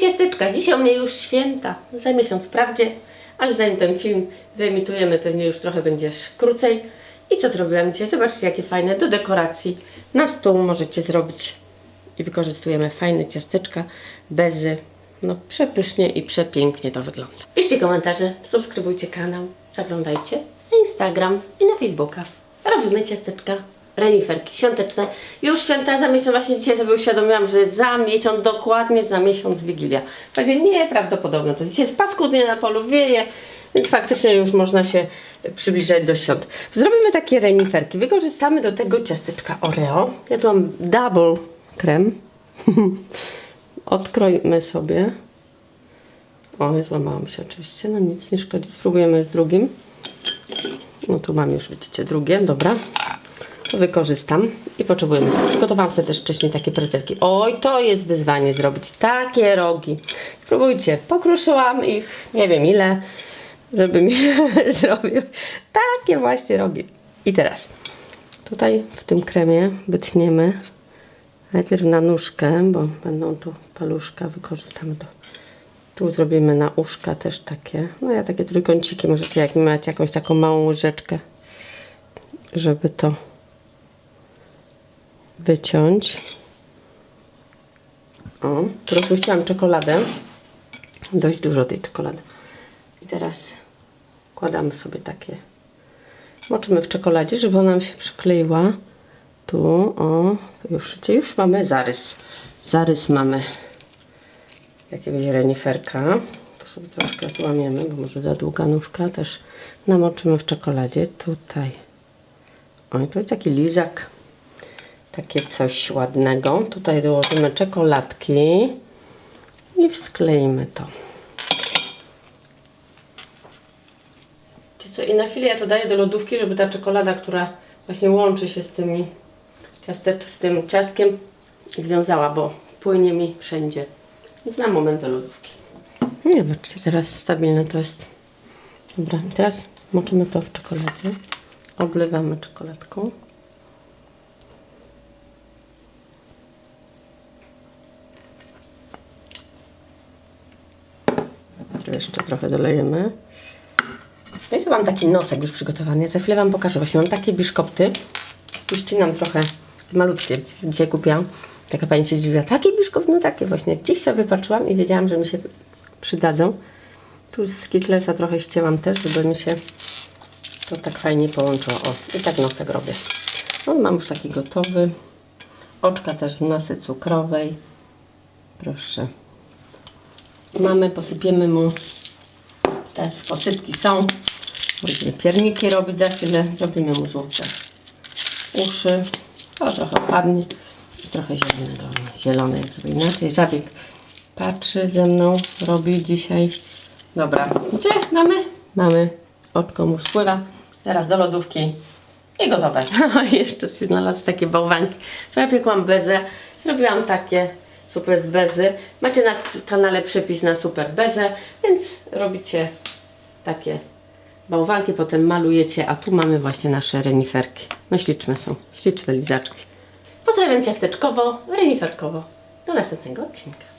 Ciasteczka, dzisiaj u mnie już święta, za miesiąc wprawdzie, ale zanim ten film wyemitujemy, pewnie już trochę będzie krócej. I co zrobiłam dzisiaj? Zobaczcie jakie fajne do dekoracji. Na stół możecie zrobić i wykorzystujemy fajne ciasteczka, bezy. No przepysznie i przepięknie to wygląda. Piszcie komentarze, subskrybujcie kanał, zaglądajcie na Instagram i na Facebooka. Robimy ciasteczka, reniferki świąteczne. Już święta za miesiąc, właśnie dzisiaj sobie uświadomiłam, że za miesiąc, dokładnie za miesiąc Wigilia. Będzie nieprawdopodobne. To dzisiaj jest paskudnie na polu, wieje, więc faktycznie już można się przybliżać do świąt. Zrobimy takie reniferki. Wykorzystamy do tego ciasteczka Oreo. Ja tu mam double krem. Odkrojmy sobie. O, złamałam się oczywiście, no nic nie szkodzi. Spróbujemy z drugim. No tu mam już, widzicie, drugie, dobra. Wykorzystam i potrzebujemy tak. Przygotowałam sobie też wcześniej takie precelki. Oj, to jest wyzwanie zrobić takie rogi. Spróbujcie. Pokruszyłam ich, nie wiem ile, żeby mi zrobił. Takie właśnie rogi. I teraz tutaj w tym kremie wytniemy najpierw na nóżkę, bo będą tu paluszka, wykorzystamy to. Tu zrobimy na uszka też takie, no ja takie trójkąciki, możecie jak macie jakąś taką małą łyżeczkę, żeby to wyciąć. O, rozpuściłam czekoladę, dość dużo tej czekolady. I teraz wkładamy sobie takie, moczymy w czekoladzie, żeby ona nam się przykleiła. Tu, o, już, widzicie, już mamy zarys. Zarys mamy jakiegoś reniferka. To sobie troszkę złamiemy, bo może za długa nóżka. Też namoczymy w czekoladzie. Tutaj. Oj, to jest taki lizak. Takie coś ładnego. Tutaj dołożymy czekoladki i skleimy to. Co? I na chwilę ja to daję do lodówki, żeby ta czekolada, która właśnie łączy się z tymi ciastecz, z tym ciastkiem związała, bo płynie mi wszędzie. Więc na moment do lodówki. Nie, zobaczcie, teraz stabilne to jest. Dobra, teraz moczymy to w czekoladzie. Oblewamy czekoladką. Jeszcze trochę dolejemy. No i tu mam taki nosek już przygotowany. Za chwilę Wam pokażę. Właśnie mam takie biszkopty. Już ścinam trochę malutkie. Dzisiaj kupiłam. Taka pani się dziwiła. Takie biszkopty? No takie właśnie. Dziś sobie patrzyłam i wiedziałam, że mi się przydadzą. Tu z Skitlesa trochę ścięłam też, żeby mi się to tak fajnie połączyło. O, i tak nosek robię. No mam już taki gotowy. Oczka też z masy cukrowej. Proszę. Mamy, posypiemy mu te posypki są. Będziemy pierniki robić za chwilę. Robimy mu złote uszy. O, trochę padnie. Trochę zielonego. Zielone, żeby inaczej. Żabik patrzy ze mną. Robi dzisiaj. Dobra. Gdzie? Mamy? Mamy. Oczko mu spływa. Teraz do lodówki. I gotowe. Jeszcze się znalazł takie bałwanki. Wczoraj piekłam bezę. Zrobiłam takie super z bezy. Macie na kanale przepis na super bezę, więc robicie takie bałwanki, potem malujecie, a tu mamy właśnie nasze reniferki. No śliczne są, śliczne lizaczki. Pozdrawiam ciasteczkowo, reniferkowo. Do następnego odcinka.